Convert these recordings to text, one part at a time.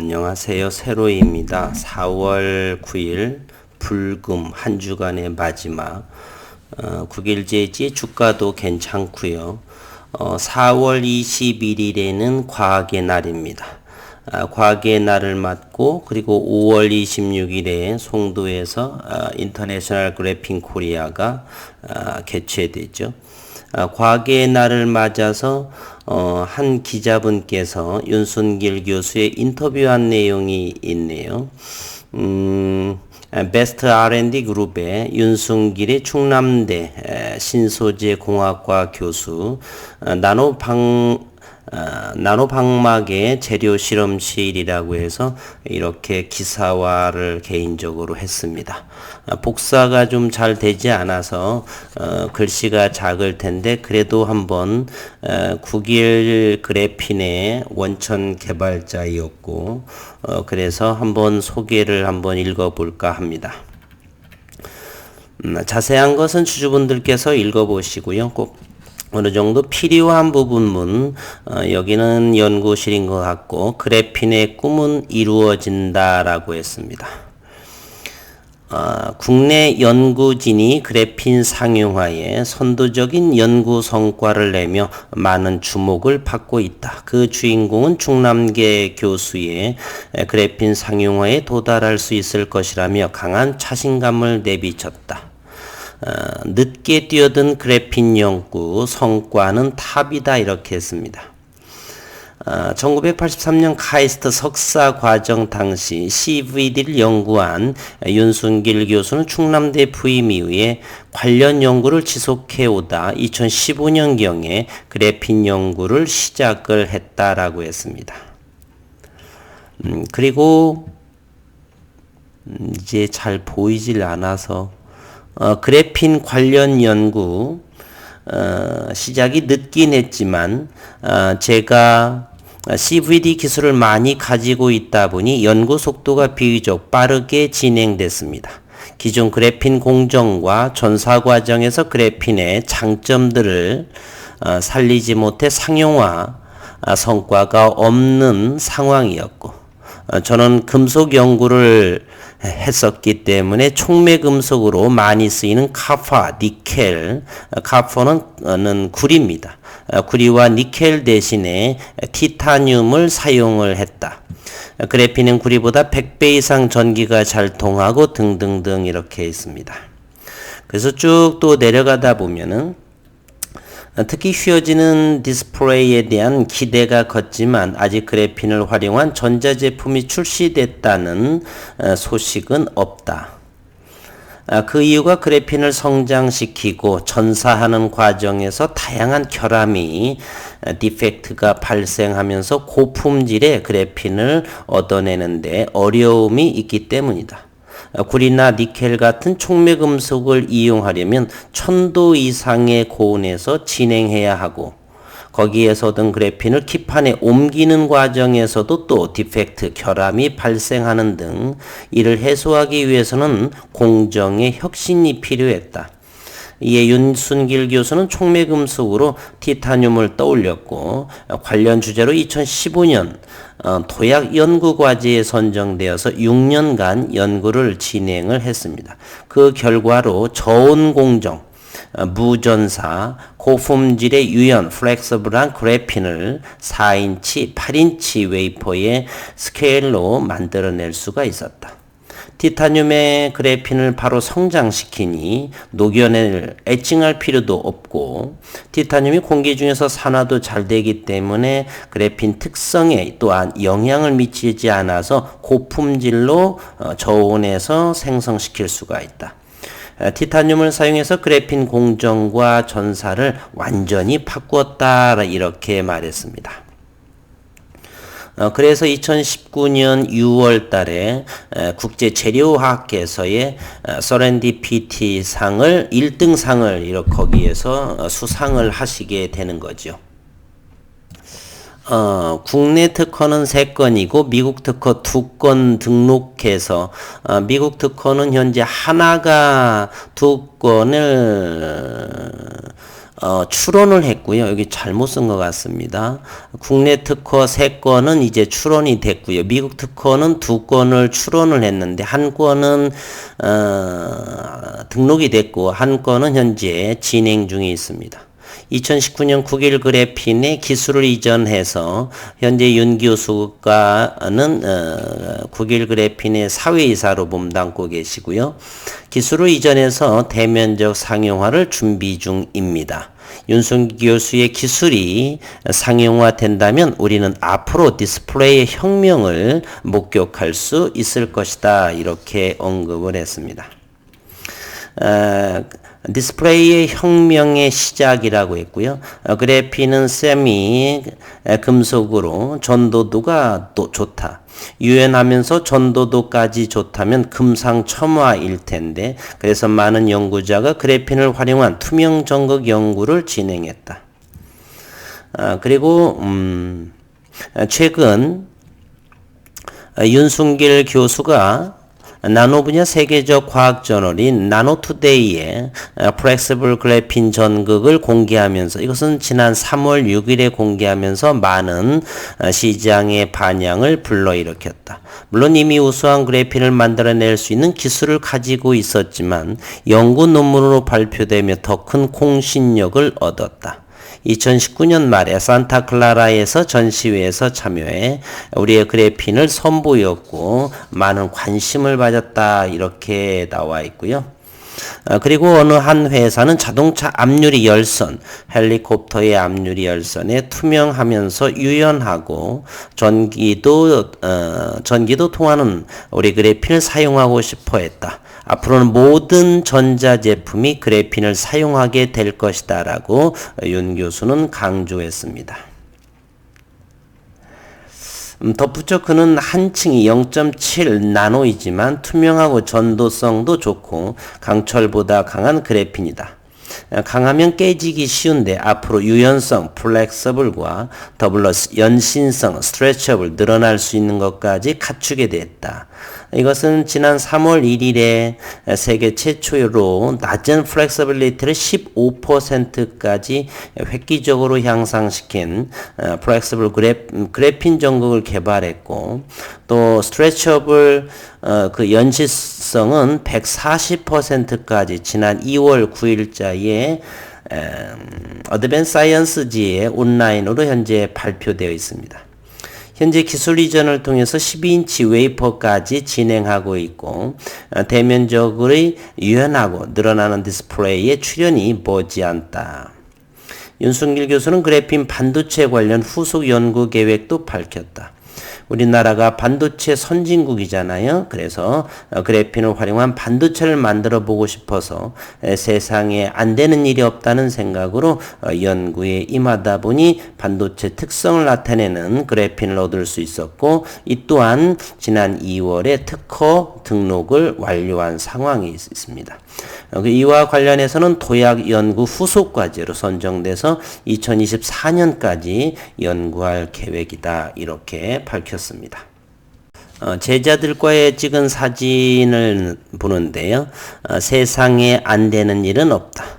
안녕하세요. 세로이입니다. 4월 9일 불금 한 주간의 마지막 어, 9일제지 주가도 괜찮고요. 어, 4월 21일에는 과학의 날입니다. 아, 과학의 날을 맞고 그리고 5월 26일에 송도에서 아, 인터내셔널 그래핑 코리아가 아, 개최되죠. 아, 과학의 날을 맞아서 어, 한 기자분께서 윤순길 교수의 인터뷰한 내용이 있네요. 음, 베스트 R&D 그룹의 윤순길의 충남대 신소재 공학과 교수 어, 나노 방 어, 나노방막의 재료 실험실이라고 해서 이렇게 기사화를 개인적으로 했습니다. 어, 복사가 좀 잘 되지 않아서 어, 글씨가 작을 텐데 그래도 한번 어, 국일 그래핀의 원천 개발자이었고 어, 그래서 한번 소개를 한번 읽어볼까 합니다. 음, 자세한 것은 주주분들께서 읽어보시고요. 꼭 어느 정도 필요한 부분문 어, 여기는 연구실인 것 같고 그래핀의 꿈은 이루어진다라고 했습니다. 어, 국내 연구진이 그래핀 상용화에 선도적인 연구 성과를 내며 많은 주목을 받고 있다. 그 주인공은 충남계 교수의 그래핀 상용화에 도달할 수 있을 것이라며 강한 자신감을 내비쳤다. 어, 늦게 뛰어든 그래핀 연구 성과는 탑이다 이렇게 했습니다. 어, 1983년 카이스트 석사 과정 당시 CVD를 연구한 윤순길 교수는 충남대 부임 이후에 관련 연구를 지속해 오다 2015년경에 그래핀 연구를 시작을 했다라고 했습니다. 음, 그리고 음, 이제 잘 보이질 않아서 어, 그래핀 관련 연구 어, 시작이 늦긴 했지만 어, 제가 CVD 기술을 많이 가지고 있다 보니 연구 속도가 비교적 빠르게 진행됐습니다. 기존 그래핀 공정과 전사 과정에서 그래핀의 장점들을 어, 살리지 못해 상용화 아, 성과가 없는 상황이었고 어, 저는 금속 연구를 했었기 때문에 촉매 금속으로 많이 쓰이는 카파, 니켈, 카파는 구리입니다. 구리와 니켈 대신에 티타늄을 사용을 했다. 그래피는 구리보다 100배 이상 전기가 잘 통하고 등등등 이렇게 있습니다. 그래서 쭉 또 내려가다 보면은 특히 휘어지는 디스플레이에 대한 기대가 컸지만 아직 그래핀을 활용한 전자제품이 출시됐다는 어, 소식은 없다. 아, 그 이유가 그래핀을 성장시키고 전사하는 과정에서 다양한 결함이 어, 디펙트가 발생하면서 고품질의 그래핀을 얻어내는데 어려움이 있기 때문이다. 구리나 니켈 같은 촉매금속을 이용하려면 천도 이상의 고온에서 진행해야 하고 거기에서 얻은 그래핀을 키판에 옮기는 과정에서도 또 디펙트, 결함이 발생하는 등 이를 해소하기 위해서는 공정의 혁신이 필요했다. 이에 윤순길 교수는 촉매금속으로 티타늄을 떠올렸고 관련 주제로 2015년 어, 도약 연구 과제에 선정되어서 6년간 연구를 진행을 했습니다. 그 결과로 저온 공정 어, 무전사, 고품질의 유연, 플렉서블한 그래핀을 4인치, 8인치 웨이퍼의 스케일로 만들어낼 수가 있었다. 티타늄의 그래핀을 바로 성장시키니 녹여낼 애칭할 필요도 없고 티타늄이 공기 중에서 산화도 잘 되기 때문에 그래핀 특성에 또한 영향을 미치지 않아서 고품질로 어, 저온에서 생성시킬 수가 있다. 티타늄을 사용해서 그래핀 공정과 전사를 완전히 바꾸었다 이렇게 말했습니다. 어, 그래서 2019년 6월 달에 국제 재료학회에서의 서렌디피티 상을 1등 상을 이렇게 거기에서 어, 수상을 하시게 되는 거죠. 어, 국내 특허는 3건이고 미국 특허 2건 등록해서 어, 미국 특허는 현재 하나가 두 건을 어, 추론을 했고요. 여기 잘못 쓴 것 같습니다. 국내 특허 3건은 이제 추론이 됐고요. 미국 특허는 2건을 추론을 했는데 한 건은 어, 등록이 됐고 한 건은 현재 진행 중에 있습니다. 2019년 국일 그래핀의 기술을 이전해서 현재 윤 교수가는 어, 국일 그래핀의 사회이사로 몸담고 계시고요. 기술을 이전해서 대면적 상용화를 준비 중입니다. 윤순 교수의 기술이 상용화된다면 우리는 앞으로 디스플레이의 혁명을 목격할 수 있을 것이다. 이렇게 언급을 했습니다. 어, 디스플레이의 혁명의 시작이라고 했고요. 어, 그래피는 세미 금속으로 전도도가 또 좋다. 유연하면서 전도도까지 좋다면 금상첨화일 텐데 그래서 많은 연구자가 그래핀을 활용한 투명 전극 연구를 진행했다. 아, 그리고 음, 최근 윤순길 교수가 나노 분야 세계적 과학 저널인 나노투데이에 플렉스블 그래핀 전극을 공개하면서 이것은 지난 3월 6일에 공개하면서 많은 어, 시장의 반향을 불러일으켰다. 물론 이미 우수한 그래핀을 만들어낼 수 있는 기술을 가지고 있었지만 연구 논문으로 발표되며 더 큰 공신력을 얻었다. 2019년 말에 산타클라라에서 전시회에서 참여해 우리의 그래핀을 선보였고 많은 관심을 받았다 이렇게 나와 있고요. 어, 그리고 어느 한 회사는 자동차 앞유리 열선, 헬리콥터의 앞유리 열선에 투명하면서 유연하고 전기도 어, 전기도 통하는 우리 그래핀을 사용하고 싶어 했다. 앞으로는 모든 전자 제품이 그래핀을 사용하게 될 것이다 라고 윤 교수는 강조했습니다. 음, 덧붙여 그는 한 층이 0.7 나노이지만 투명하고 전도성도 좋고 강철보다 강한 그래핀이다. 강하면 깨지기 쉬운데 앞으로 유연성, 플렉서블과 더불어 연신성, 스트레쳐블 늘어날 수 있는 것까지 갖추게 됐다. 이것은 지난 3월 1일에 세계 최초로 낮은 플렉서빌리티를 15%까지 획기적으로 향상시킨 플렉서블 그래 핀 전극을 개발했고 또 스트레쳐블 어, 그 연시성은 140%까지 지난 2월 9일자 에 어드밴스 사이언스지에 온라인으로 현재 발표되어 있습니다. 현재 기술 이전을 통해서 12인치 웨이퍼까지 진행하고 있고 어, 대면적으로 유연하고 늘어나는 디스플레이에 출연이 머지않다. 윤순길 교수는 그래핀 반도체 관련 후속 연구 계획도 밝혔다. 우리나라가 반도체 선진국이잖아요. 그래서 어, 그래핀을 활용한 반도체를 만들어 보고 싶어서 세상에 안 되는 일이 없다는 생각으로 어, 연구에 임하다 보니 반도체 특성을 나타내는 그래핀을 얻을 수 있었고 이 또한 지난 2월에 특허 등록을 완료한 상황이 있습니다. 어, 그 이와 관련해서는 도약 연구 후속 과제로 선정돼서 2024년까지 연구할 계획이다 이렇게 밝혔습니다. 어, 제자들과의 찍은 사진을 보는데요. 어, 세상에 안 되는 일은 없다.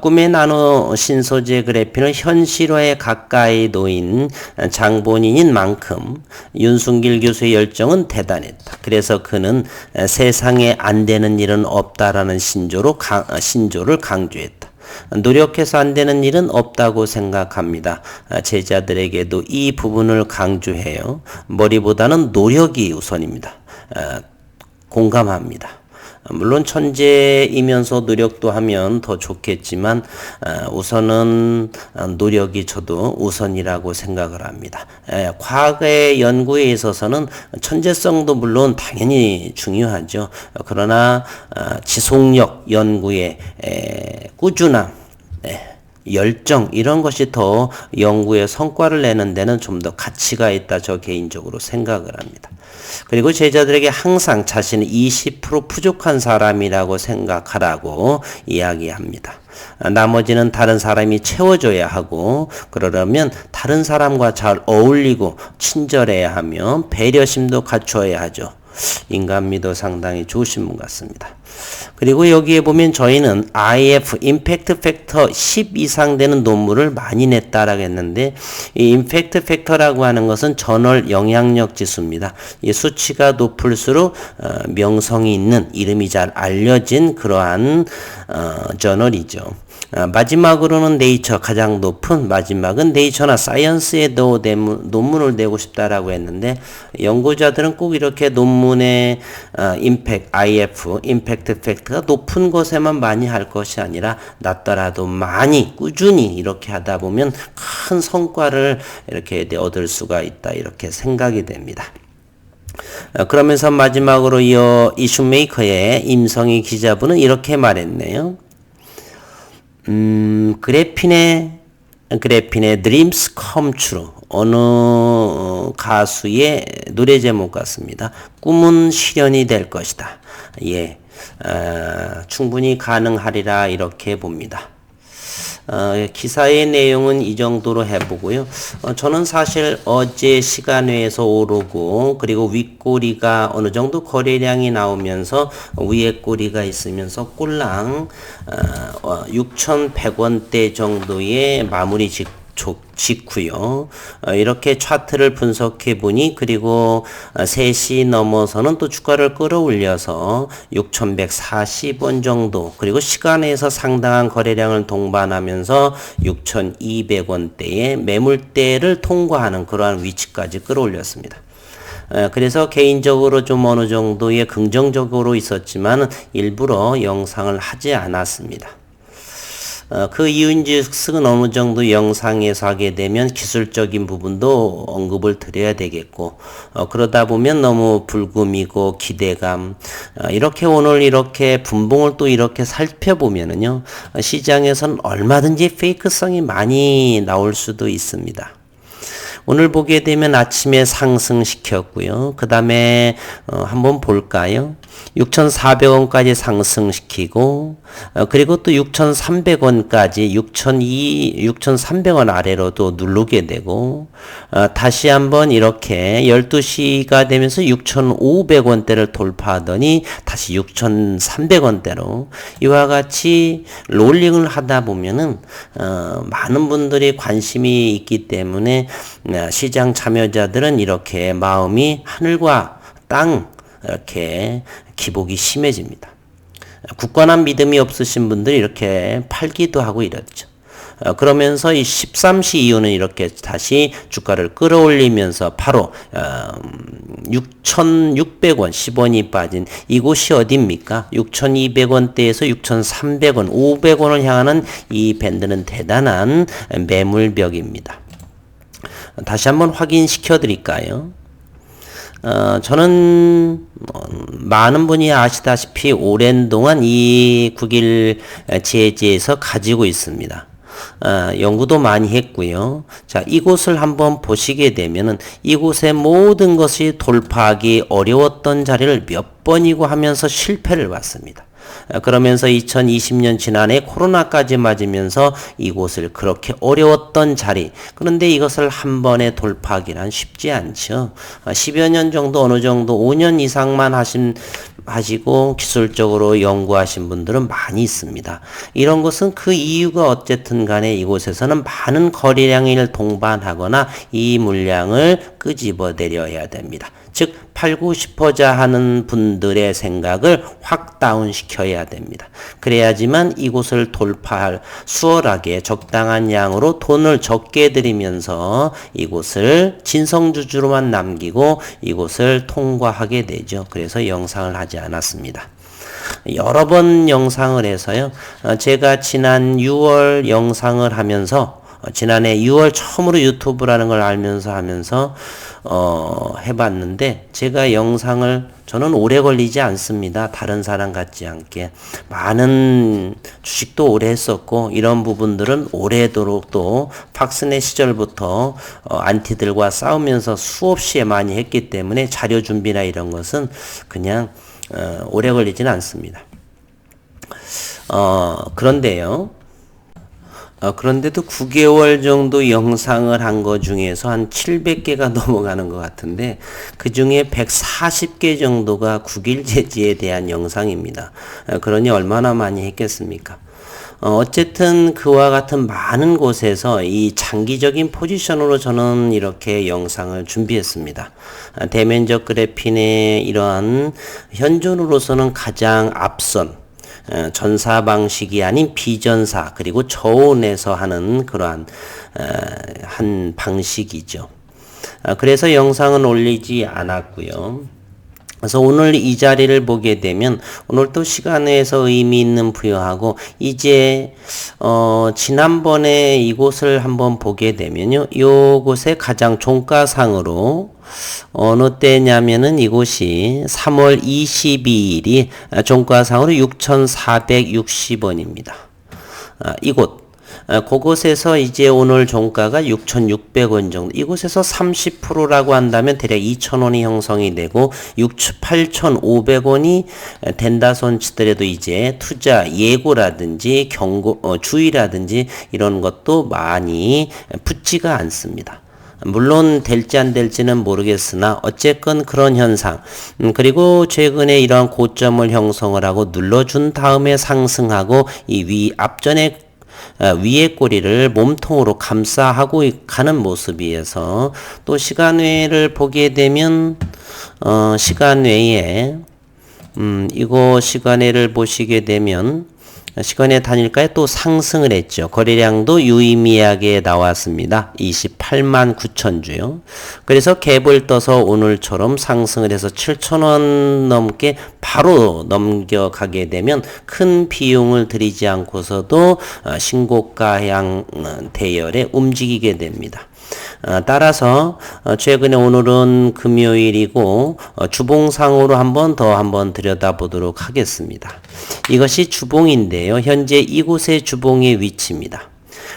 꿈의 나노 신소재 그래핀을 현실화에 가까이 놓인 장본인인 만큼 윤순길 교수의 열정은 대단했다. 그래서 그는 세상에 안 되는 일은 없다라는 신조로 신조를 강조했다. 노력해서 안 되는 일은 없다고 생각합니다. 제자들에게도 이 부분을 강조해요. 머리보다는 노력이 우선입니다. 공감합니다. 물론 천재이면서 노력도 하면 더 좋겠지만 어, 우선은 어, 노력이 저도 우선이라고 생각을 합니다. 과거의 연구에 있어서는 천재성도 물론 당연히 중요하죠. 그러나 어, 지속력 연구의 꾸준함 열정 이런 것이 더 연구의 성과를 내는 데는 좀 더 가치가 있다 저 개인적으로 생각을 합니다. 그리고 제자들에게 항상 자신은 20% 부족한 사람이라고 생각하라고 이야기합니다. 나머지는 다른 사람이 채워줘야 하고 그러려면 다른 사람과 잘 어울리고 친절해야 하며 배려심도 갖추어야 하죠. 인간미도 상당히 좋으신 분 같습니다. 그리고 여기에 보면 저희는 IF 임팩트 팩터 10 이상 되는 논문을 많이 냈다라고 했는데 이 임팩트 팩터라고 하는 것은 저널 영향력 지수입니다. 이 수치가 높을수록 어, 명성이 있는 이름이 잘 알려진 그러한 어, 저널이죠. 아, 마지막으로는 네이처 가장 높은 마지막은 네이처나 사이언스에 도 논문을 내고 싶다라고 했는데 연구자들은 꼭 이렇게 논문의 임팩 IF 임팩트 팩트가 높은 것에만 많이 할 것이 아니라 낮더라도 많이 꾸준히 이렇게 하다 보면 큰 성과를 이렇게 얻을 수가 있다 이렇게 생각이 됩니다. 아, 그러면서 마지막으로 이어 이슈메이커의 임성희 기자분은 이렇게 말했네요. 음, 그래핀의 그래핀의 Dreams Come True 어느 어, 가수의 노래 제목 같습니다. 꿈은 실현이 될 것이다. 예, 어, 충분히 가능하리라 이렇게 봅니다. 어, 기사의 내용은 이 정도로 해보고요. 어, 저는 사실 어제 시간외에서 오르고 그리고 윗꼬리가 어느 정도 거래량이 나오면서 위에 꼬리가 있으면서 꼴랑 어, 6,100원대 어, 정도의 마무리 직 직후요. 어, 이렇게 차트를 분석해 보니 그리고 3시 어, 넘어서는 또 주가를 끌어올려서 6,140원 정도 그리고 시간에서 상당한 거래량을 동반하면서 6,200원대의 매물대를 통과하는 그러한 위치까지 끌어올렸습니다. 어, 그래서 개인적으로 좀 어느 정도의 긍정적으로 있었지만 일부러 영상을 하지 않았습니다. 어, 그 이유인즉슨 어느 정도 영상에서 하게 되면 기술적인 부분도 언급을 드려야 되겠고 어, 그러다 보면 너무 불금이고 기대감 어, 이렇게 오늘 이렇게 분봉을 또 이렇게 살펴보면은요 어, 시장에선 얼마든지 페이크성이 많이 나올 수도 있습니다. 오늘 보게 되면 아침에 상승시켰고요. 그 다음에 어, 한번 볼까요? 6,400원까지 상승시키고 어, 그리고 또 6,300원까지 6,200, 6,300원 아래로도 누르게 되고 어, 다시 한번 이렇게 12시가 되면서 6,500원대를 돌파하더니 다시 6,300원대로 이와 같이 롤링을 하다 보면은 어, 많은 분들이 관심이 있기 때문에 어, 시장 참여자들은 이렇게 마음이 하늘과 땅 이렇게 기복이 심해집니다. 굳건한 믿음이 없으신 분들이 이렇게 팔기도 하고 이렇죠. 어, 그러면서 이 13시 이후는 이렇게 다시 주가를 끌어올리면서 바로 6,600원, 10원이 빠진 이곳이 어디입니까? 6,200원대에서 6,300원, 500원을 향하는 이 밴드는 대단한 매물벽입니다. 다시 한번 확인시켜 드릴까요? 어, 저는 뭐, 많은 분이 아시다시피 오랜 동안 이 국일 제지에서 가지고 있습니다. 어, 연구도 많이 했고요. 자, 이곳을 한번 보시게 되면은 이곳의 모든 것이 돌파하기 어려웠던 자리를 몇 번이고 하면서 실패를 봤습니다. 어, 그러면서 2020년 지난해 코로나까지 맞으면서 이곳을 그렇게 어려웠던 자리. 그런데 이것을 한 번에 돌파하기는 쉽지 않죠. 10여 어, 년 정도 어느 정도 5년 이상만 하신 하시고 기술적으로 연구하신 분들은 많이 있습니다. 이런 것은 그 이유가 어쨌든 간에 이곳에서는 많은 거래량을 동반하거나 이 물량을 끄집어내려야 됩니다. 즉 팔고 싶어자 하는 분들의 생각을 확 다운시켜야 됩니다. 그래야지만 이곳을 돌파할 수월하게 적당한 양으로 돈을 적게 들이면서 이곳을 진성주주로만 남기고 이곳을 통과하게 되죠. 그래서 영상을 하지 않았습니다. 여러 번 영상을 해서요. 어, 제가 지난 6월 영상을 하면서 어, 지난해 6월 처음으로 유튜브라는 걸 알면서 하면서 어, 해봤는데 제가 영상을 저는 오래 걸리지 않습니다. 다른 사람 같지 않게 많은 주식도 오래 했었고 이런 부분들은 오래도록 또 팍스네 시절부터 어, 안티들과 싸우면서 수없이 많이 했기 때문에 자료 준비나 이런 것은 그냥 어, 오래 걸리지는 않습니다. 어, 그런데요. 어, 그런데도 9개월 정도 영상을 한거 중에서 한 700개가 넘어가는 것 같은데 그 중에 140개 정도가 국일제지에 대한 영상입니다. 어, 그러니 얼마나 많이 했겠습니까? 어, 어쨌든 그와 같은 많은 곳에서 이 장기적인 포지션으로 저는 이렇게 영상을 준비했습니다. 아, 대면적 그래핀의 이러한 현존으로서는 가장 앞선 어, 전사 방식이 아닌 비전사 그리고 저온에서 하는 그러한 어, 한 방식이죠. 아, 그래서 영상은 올리지 않았고요. 그래서 오늘 이 자리를 보게 되면 오늘 또 시간에서 의미 있는 부여하고 이제 어 지난번에 이곳을 한번 보게 되면요. 요곳에 가장 종가상으로 어느 때냐면은 이곳이 3월 22일이 종가상으로 6,460원입니다. 아, 이곳 어, 그곳에서 이제 오늘 종가가 6,600원 정도. 이곳에서 30%라고 한다면 대략 2,000원이 형성이 되고 8,500원이 된다 손치더라도 이제 투자 예고라든지 경고 어, 주의라든지 이런 것도 많이 붙지가 않습니다. 물론 될지 안 될지는 모르겠으나 어쨌건 그런 현상 음, 그리고 최근에 이러한 고점을 형성을 하고 눌러준 다음에 상승하고 이 위 앞전에 어, 위의 꼬리를 몸통으로 감싸 하고 가는 모습이어서 또 시간 외를 보게 되면 어, 시간 외에 음, 이거 시간외를 보시게 되면 시간의 단일가에 또 상승을 했죠. 거래량도 유의미하게 나왔습니다. 28만 9천 주요. 그래서 갭을 떠서 오늘처럼 상승을 해서 7천 원 넘게 바로 넘겨가게 되면 큰 비용을 들이지 않고서도 어, 신고가향 어, 대열에 움직이게 됩니다. 어, 따라서 최근에 오늘은 금요일이고 주봉상으로 한번 더 한번 들여다보도록 하겠습니다. 이것이 주봉인데요. 현재 이곳의 주봉의 위치입니다.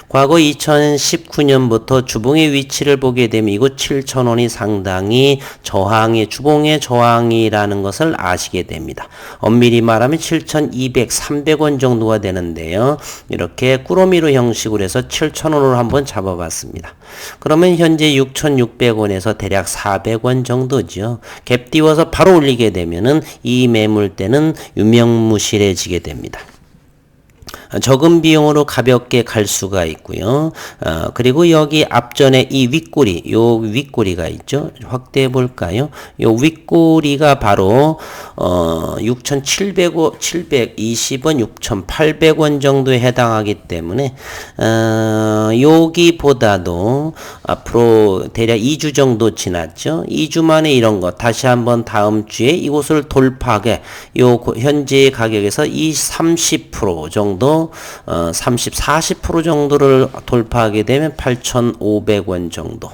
과거 2019년부터 주봉의 위치를 보게 되면 이곳 7천원이 상당히 저항의 주봉의 저항이라는 것을 아시게 됩니다. 엄밀히 말하면 7,200, 300원 정도가 되는데요. 이렇게 꾸러미로 형식으로 해서 7천원으로 한번 잡아봤습니다. 그러면 현재 6,600원에서 대략 400원 정도죠. 갭 띄워서 바로 올리게 되면은 이 매물대는 유명무실해지게 됩니다. 적은 비용으로 가볍게 갈 수가 있고요. 어, 그리고 여기 앞전에 이 윗꼬리, 요 윗꼬리가 있죠. 확대해 볼까요? 요 윗꼬리가 바로 어, 6,700원, 720원, 6,800원 정도에 해당하기 때문에 어, 여기보다도 앞으로 대략 2주 정도 지났죠. 2주 만에 이런 거 다시 한번 다음 주에 이곳을 돌파하게 요 현재 가격에서 이 30% 정도 어, 30, 40% 정도를 돌파하게 되면 8,500원 정도.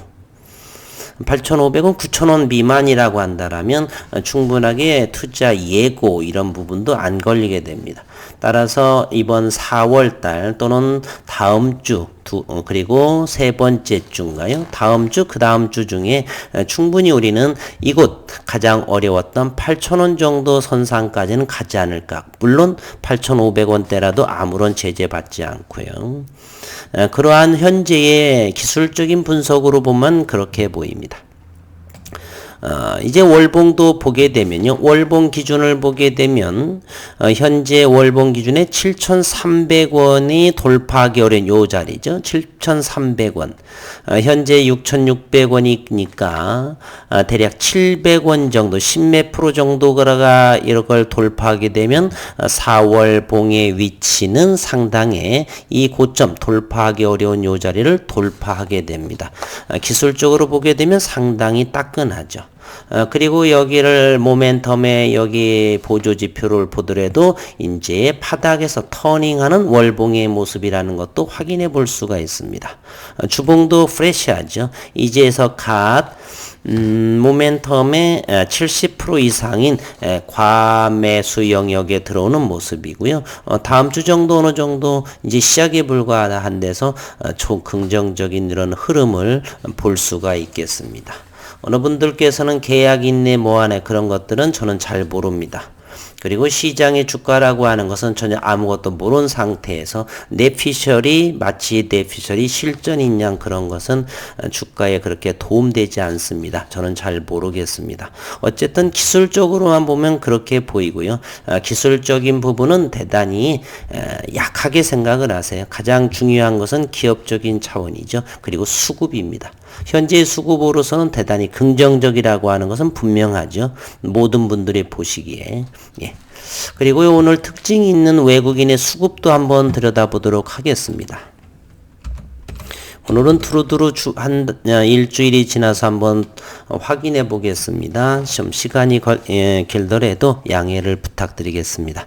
8,500원, 9,000원 미만이라고 한다라면 충분하게 투자 예고 이런 부분도 안 걸리게 됩니다. 따라서 이번 4월 달 또는 다음 주 두, 어, 그리고 세 번째 주인가요? 다음 주, 그 다음 주 중에 충분히 우리는 이곳 가장 어려웠던 8,000원 정도 선상까지는 가지 않을까. 물론 8,500원대라도 아무런 제재 받지 않고요. 그러한 현재의 기술적인 분석으로 보면 그렇게 보입니다. 어, 이제 월봉도 보게 되면요. 월봉 기준을 보게 되면 어, 현재 월봉 기준에 7,300원이 돌파하기 어려운 요 자리죠. 7,300원. 어, 현재 6,600원이니까 어, 대략 700원 정도, 10몇 프로 정도가 이걸 돌파하게 되면 4월 어, 봉의 위치는 상당히 이 고점 돌파하기 어려운 요 자리를 돌파하게 됩니다. 어, 기술적으로 보게 되면 상당히 따끈하죠. 어, 그리고 여기를 모멘텀에 여기 보조 지표를 보더라도 이제 바닥에서 터닝하는 월봉의 모습이라는 것도 확인해 볼 수가 있습니다. 어, 주봉도 프레시하죠. 이제서 갓 음, 모멘텀의 70% 이상인 에, 과매수 영역에 들어오는 모습이고요. 어, 다음 주 정도 어느 정도 이제 시작에 불과한 데서 어, 총 긍정적인 이런 흐름을 볼 수가 있겠습니다. 어느 분들께서는 계약 인내 뭐하네 그런 것들은 저는 잘 모릅니다. 그리고 시장의 주가라고 하는 것은 전혀 아무것도 모르는 상태에서 내 피셜이 마치 내 피셜이 실전인 양 그런 것은 주가에 그렇게 도움되지 않습니다. 저는 잘 모르겠습니다. 어쨌든 기술적으로만 보면 그렇게 보이고요. 아, 기술적인 부분은 대단히 약하게 생각을 하세요. 가장 중요한 것은 기업적인 차원이죠. 그리고 수급입니다. 현재 수급으로서는 대단히 긍정적이라고 하는 것은 분명하죠. 모든 분들이 보시기에. 예. 그리고 오늘 특징 있는 외국인의 수급도 한번 들여다보도록 하겠습니다. 오늘은 두루두루 주, 한, 어, 일주일이 지나서 한번 확인해 보겠습니다. 좀 시간이 걸, 예, 길더라도 양해를 부탁드리겠습니다.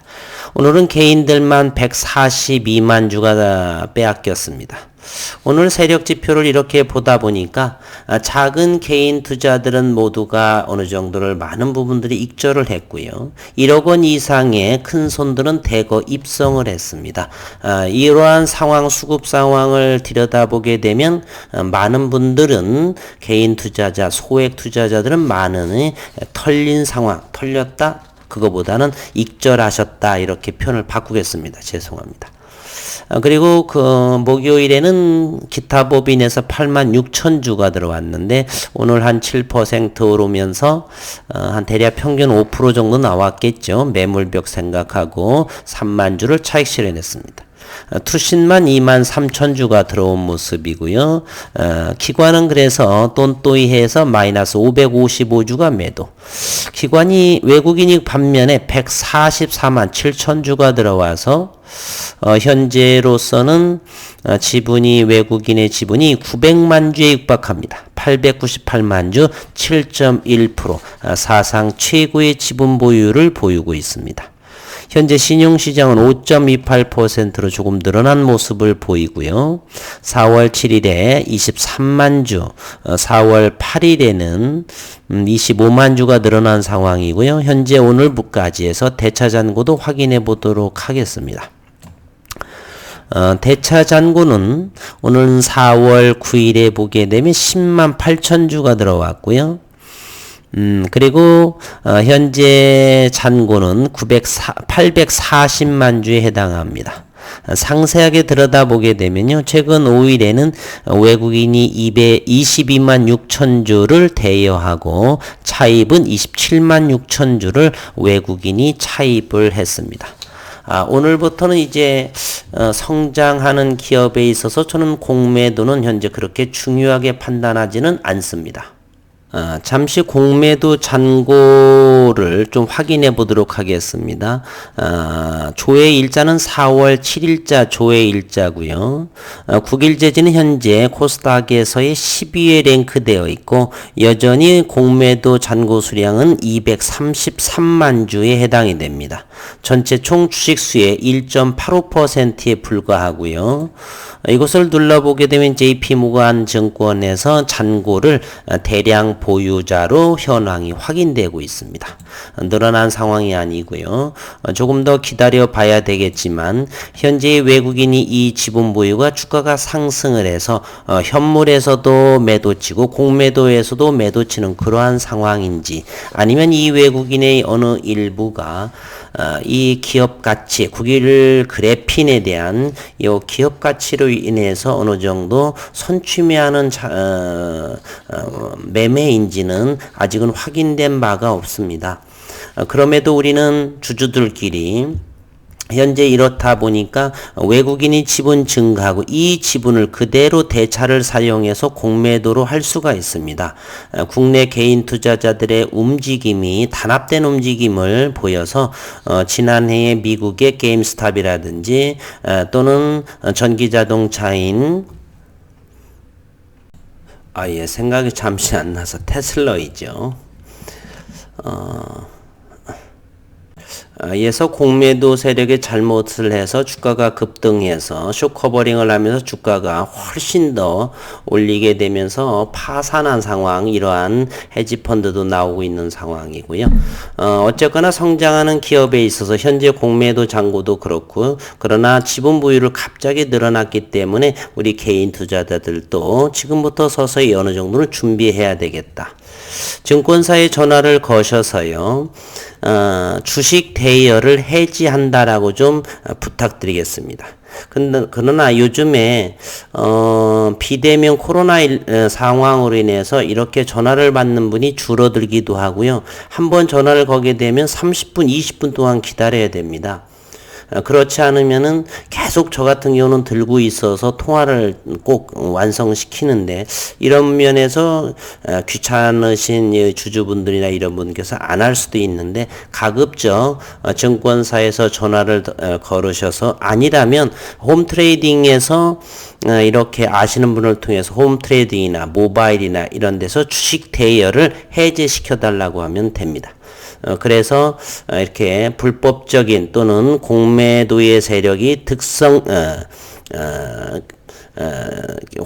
오늘은 개인들만 142만 주가 빼앗겼습니다. 오늘 세력 지표를 이렇게 보다 보니까 아, 작은 개인 투자들은 모두가 어느 정도를 많은 부분들이 익절을 했고요. 1억 원 이상의 큰 손들은 대거 입성을 했습니다. 아, 이러한 상황 수급 상황을 들여다보게 되면 아, 많은 분들은 개인 투자자, 소액 투자자들은 많은 털린 상황, 털렸다 그거보다는 익절하셨다 이렇게 표현을 바꾸겠습니다. 죄송합니다. 아, 그리고 그 목요일에는 기타 법인에서 8만 6천 주가 들어왔는데 오늘 한 7% 오르면서 어, 한 대략 평균 5% 정도 나왔겠죠. 매물벽 생각하고 3만 주를 차익 실현했습니다. 어, 투신만 2만 3천 주가 들어온 모습이고요. 어, 기관은 그래서 똔또이 해서 마이너스 555주가 매도. 기관이 외국인이 반면에 144만 7천 주가 들어와서 어, 현재로서는 어, 지분이 외국인의 지분이 900만 주에 육박합니다. 898만 주 7.1% 어, 사상 최고의 지분 보유를 보이고 있습니다. 현재 신용시장은 5.28%로 조금 늘어난 모습을 보이고요. 4월 7일에 23만 주, 4월 어, 8일에는 25만 음, 주가 늘어난 상황이고요. 현재 오늘 부까지 해서 대차 잔고도 확인해 보도록 하겠습니다. 어, 대차 잔고는 오늘 4월 9일에 보게 되면 10만 8천 주가 들어왔고요. 음, 그리고 어, 현재 잔고는 904, 840만 주에 해당합니다. 상세하게 들여다보게 되면요. 최근 5일에는 외국인이 222만 6천 주를 대여하고 차입은 27만 6천 주를 외국인이 차입을 했습니다. 아, 오늘부터는 이제 어, 성장하는 기업에 있어서 저는 공매도는 현재 그렇게 중요하게 판단하지는 않습니다. 어, 잠시 공매도 잔고를 좀 확인해 보도록 하겠습니다. 어, 조회 일자는 4월 7일자 조회 일자고요. 어, 9일 제지는 현재 코스닥에서의 12위에 랭크되어 있고 여전히 공매도 잔고 수량은 233만 주에 해당이 됩니다. 전체 총 주식 수의 1.85%에 불과하고요. 이것을 눌러보게 되면 JP모간 증권에서 잔고를 대량 보유자로 현황이 확인되고 있습니다. 늘어난 상황이 아니고요. 조금 더 기다려 봐야 되겠지만 현재 외국인이 이 지분 보유가 주가가 상승을 해서 어, 현물에서도 매도치고 공매도에서도 매도치는 그러한 상황인지 아니면 이 외국인의 어느 일부가 어, 이 기업 가치, 국일 그래핀에 대한 이 기업 가치로 인해서 어느 정도 선취매하는 자, 어, 어, 매매인지는 아직은 확인된 바가 없습니다. 어, 그럼에도 우리는 주주들끼리 현재 이렇다 보니까 외국인이 지분 증가하고 이 지분을 그대로 대차를 사용해서 공매도로 할 수가 있습니다. 국내 개인 투자자들의 움직임이 단합된 움직임을 보여서 어, 지난해에 미국의 게임스탑이라든지 어, 또는 전기자동차인 아예 생각이 잠시 안 나서 테슬러이죠. 어, 에서 공매도 세력의 잘못을 해서 주가가 급등해서 쇼커버링을 하면서 주가가 훨씬 더 올리게 되면서 파산한 상황 이러한 헤지펀드도 나오고 있는 상황이고요. 어, 어쨌거나 성장하는 기업에 있어서 현재 공매도 잔고도 그렇고 그러나 지분 보유를 갑자기 늘어났기 때문에 우리 개인 투자자들도 지금부터 서서히 어느 정도는 준비해야 되겠다. 증권사에 전화를 거셔서요. 어, 주식 대여를 해지한다라고 좀 어, 부탁드리겠습니다. 근데, 그러나 요즘에, 어, 비대면 코로나 상황으로 인해서 이렇게 전화를 받는 분이 줄어들기도 하고요. 한번 전화를 거게 되면 30분, 20분 동안 기다려야 됩니다. 어, 그렇지 않으면은 계속 저 같은 경우는 들고 있어서 통화를 꼭 완성시키는데 이런 면에서 어, 귀찮으신 주주분들이나 이런 분께서 안 할 수도 있는데 가급적 어, 증권사에서 전화를 걸으셔서 아니라면 홈 트레이딩에서 이렇게 아시는 분을 통해서 홈 트레이딩이나 모바일이나 이런 데서 주식 대여를 해제시켜 달라고 하면 됩니다. 어, 그래서 어, 이렇게 불법적인 또는 공매도의 세력이 특성 어, 어, 어,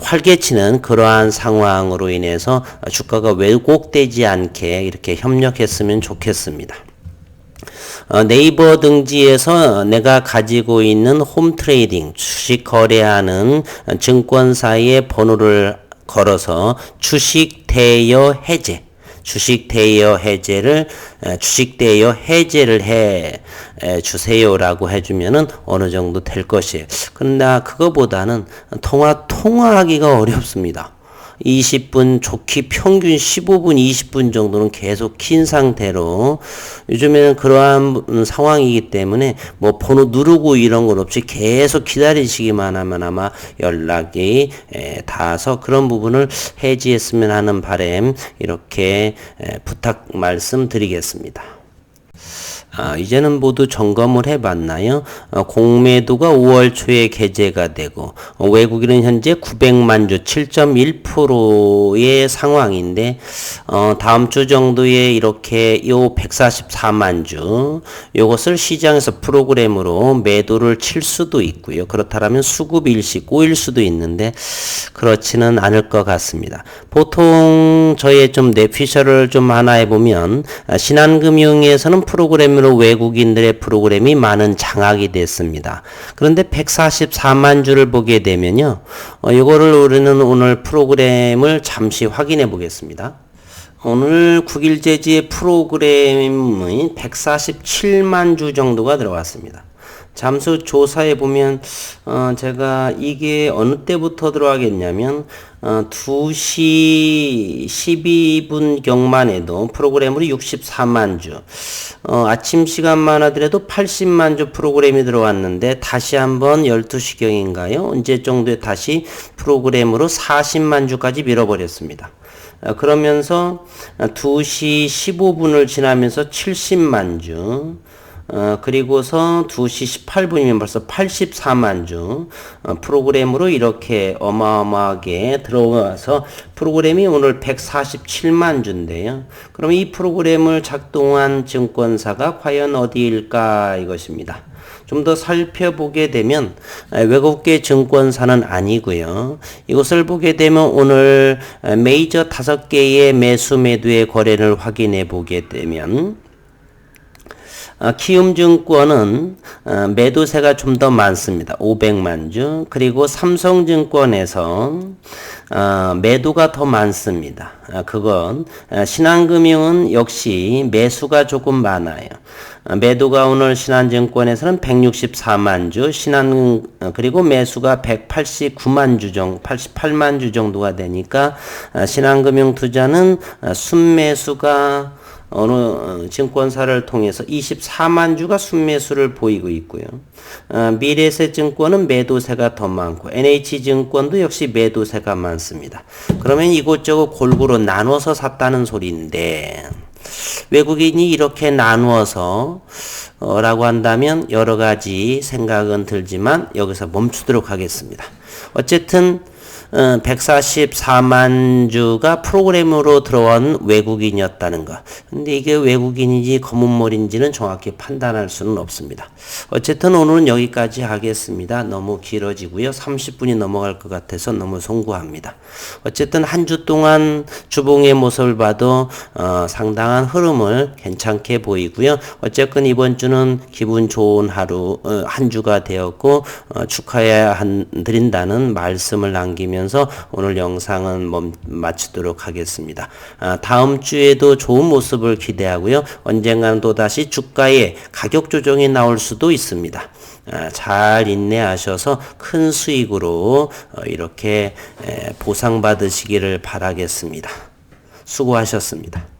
활개치는 그러한 상황으로 인해서 주가가 왜곡되지 않게 이렇게 협력했으면 좋겠습니다. 어, 네이버 등지에서 내가 가지고 있는 홈 트레이딩 주식 거래하는 증권사의 번호를 걸어서 주식 대여 해제 주식 대여 해제를 주식 대여 해제를 해 주세요라고 해주면은 어느 정도 될 것이에요. 그러나 그거보다는 통화 통화하기가 어렵습니다. 20분 좋기 평균 15분 20분 정도는 계속 킨 상태로 요즘에는 그러한 상황이기 때문에 뭐 번호 누르고 이런 건 없이 계속 기다리시기만 하면 아마 연락이 닿아서 그런 부분을 해지했으면 하는 바램 이렇게 부탁 말씀드리겠습니다. 아, 이제는 모두 점검을 해봤나요? 어, 공매도가 5월 초에 개재가 되고 어, 외국인은 현재 900만 주 7.1%의 상황인데 어, 다음 주 정도에 이렇게 요 144만 주 요것을 시장에서 프로그램으로 매도를 칠 수도 있고요. 그렇다면 수급 일시 꼬일 수도 있는데 그렇지는 않을 것 같습니다. 보통 저의 좀 뇌피셜을 좀 하나 해보면 아, 신한금융에서는 프로그램으로 때문에 외국인들의 프로그램이 많은 장악이 됐습니다. 그런데 144만 주를 보게 되면요. 어, 이거를 우리는 오늘 프로그램을 잠시 확인해 보겠습니다. 오늘 9일제지의 프로그램이 147만 주 정도가 들어왔습니다. 잠수 조사해 보면 어 제가 이게 어느 때부터 들어가겠냐면 어 2시 12분 경만 해도 프로그램으로 64만 주. 어 아침 시간만 하더라도 80만 주 프로그램이 들어왔는데 다시 한번 12시 경인가요? 언제 정도에 다시 프로그램으로 40만 주까지 밀어버렸습니다. 어, 그러면서 2시 15분을 지나면서 70만 주, 어, 그리고서 2시 18분이면 벌써 84만 주 어, 프로그램으로 이렇게 어마어마하게 들어와서 프로그램이 오늘 147만 주인데요. 그럼 이 프로그램을 작동한 증권사가 과연 어디일까 이것입니다. 좀 더 살펴보게 되면 외국계 증권사는 아니고요. 이것을 보게 되면 오늘 메이저 다섯 개의 매수 매도의 거래를 확인해 보게 되면 어, 키움증권은 어, 매도세가 좀 더 많습니다. 500만 주. 그리고 삼성증권에서 어, 매도가 더 많습니다. 그건 신한금융은 역시 매수가 조금 많아요. 매도가 오늘 신한증권에서는 164만 주, 신한 그리고 매수가 189만 주 정도, 88만 주 정도가 되니까 신한금융 투자는 순매수가 어느 어, 증권사를 통해서 24만 주가 순매수를 보이고 있고요. 어, 미래세증권은 매도세가 더 많고 NH증권도 역시 매도세가 많습니다. 그러면 이곳저곳 골고루 나눠서 샀다는 소리인데 외국인이 이렇게 나누어서 어, 라고 한다면 여러 가지 생각은 들지만 여기서 멈추도록 하겠습니다. 어쨌든 144만 어, 주가 프로그램으로 들어온 외국인이었다는 것. 근데 이게 외국인인지 검은머리인지는 정확히 판단할 수는 없습니다. 어쨌든 오늘은 여기까지 하겠습니다. 너무 길어지고요. 30분이 넘어갈 것 같아서 너무 송구합니다. 어쨌든 한 주 동안 주봉의 모습을 봐도 어, 상당한 흐름을 괜찮게 보이고요. 어쨌든 이번 주는 기분 좋은 하루 어, 한 주가 되었고 어, 축하해 한 드린다는 말씀을 남기 남기면서 오늘 영상은 멈, 마치도록 하겠습니다. 아, 다음 주에도 좋은 모습을 기대하고요. 언젠가는 또다시 주가에 가격 조정이 나올 수도 있습니다. 아, 잘 인내하셔서 큰 수익으로 어, 이렇게 에, 보상받으시기를 바라겠습니다. 수고하셨습니다.